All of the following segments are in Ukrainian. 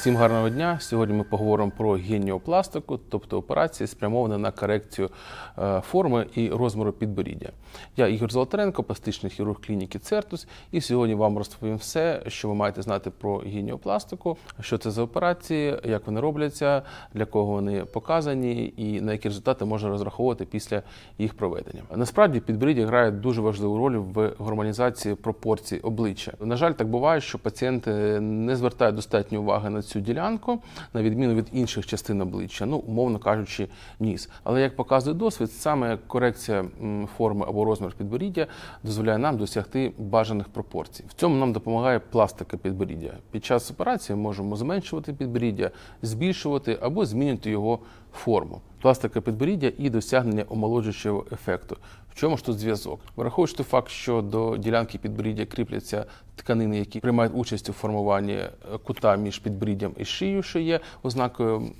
Всім гарного дня. Сьогодні ми поговоримо про геніопластику, тобто операції, спрямовані на корекцію е, форми і розміру підборіддя. Я Ігор Золотаренко, пластичний хірург клініки Цертус, і сьогодні вам розповім все, що ви маєте знати про геніопластику, що це за операції, як вони робляться, для кого вони показані, і на які результати можна розраховувати після їх проведення. Насправді підборіддя грає дуже важливу роль в гармонізації пропорцій обличчя. На жаль, так буває, що пацієнти не звертають достатньо уваги на цю ділянку, на відміну від інших частин обличчя, ну умовно кажучи, ніс. Але як показує досвід, саме корекція форми або розмір підборіддя дозволяє нам досягти бажаних пропорцій. В цьому нам допомагає пластика підборіддя. Під час операції можемо зменшувати підборіддя, збільшувати або змінювати його форму. Пластика підборіддя і досягнення омолоджуючого ефекту. В чому ж тут зв'язок? Враховуючи той факт, що до ділянки підборіддя кріпляться тканини, які приймають участь у формуванні е, кута між підборіддям і шиєю, що є ознакою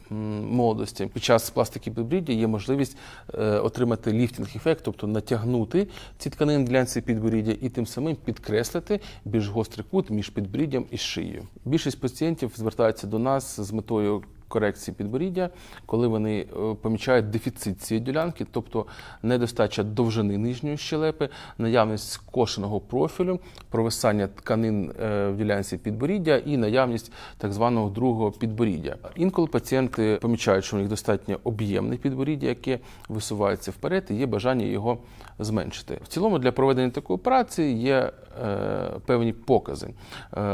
молодості. Під час пластики підборіддя є можливість е, отримати ліфтинг-ефект, тобто натягнути ці тканини ділянці підборіддя і тим самим підкреслити більш гострий кут між підборіддям і шиєю. Більшість пацієнтів звертаються до нас з метою корекції підборіддя, коли вони е, помічають дефіцит цієї ділянки, тобто недостача довжини нижньої щелепи, наявність скошеного профілю, провисання тканин е, в ділянці підборіддя і наявність так званого другого підборіддя. Інколи пацієнти помічають, що у них достатньо об'ємне підборіддя, яке висувається вперед, і є бажання його зменшити. В цілому для проведення такої операції є е, певні покази.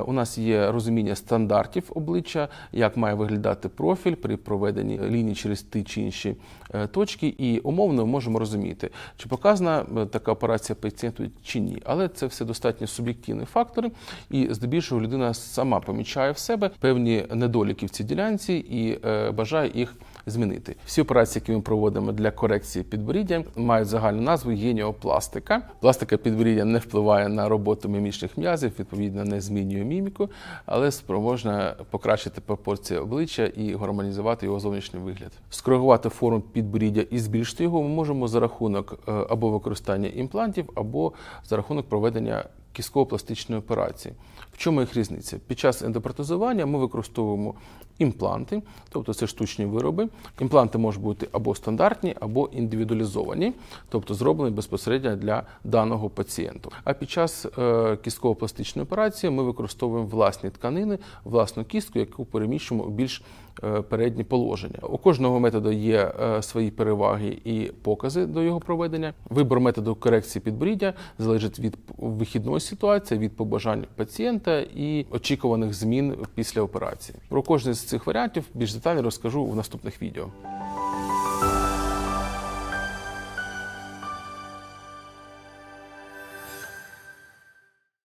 У нас є розуміння стандартів обличчя, як має виглядати профіль при проведенні лінії через ті чи інші е, точки, і умовно можемо розуміти, чи показана е, така операція пацієнту чи ні. Але це все достатньо суб'єктивні фактори, і здебільшого людина сама помічає в себе певні недоліки в цій ділянці і е, бажає їх змінити. Всі операції, які ми проводимо для корекції підборіддя, мають загальну назву геніопластика. Пластика підборіддя не впливає на роботу мімічних м'язів, відповідно, не змінює міміку, але спроможна покращити пропорції обличчя і гармонізувати його зовнішній вигляд. Скоригувати форму підборіддя і збільшити його ми можемо за рахунок е, або використання імплантів, або за рахунок проведення кістково-пластичної операції. В чому їх різниця? Під час ендопротезування ми використовуємо імпланти, тобто це штучні вироби. Імпланти можуть бути або стандартні, або індивідуалізовані, тобто зроблені безпосередньо для даного пацієнту. А під час е, кістково-пластичної операції ми використовуємо власні тканини, власну кістку, яку переміщуємо у більш е, переднє положення. У кожного методу є е, свої переваги і покази до його проведення. Вибор методу корекції підборіддя залежить від вихідної ситуації, від побажань пацієнта і очікуваних змін після операції. Про кожний з цих варіантів більш детально розкажу в наступних відео.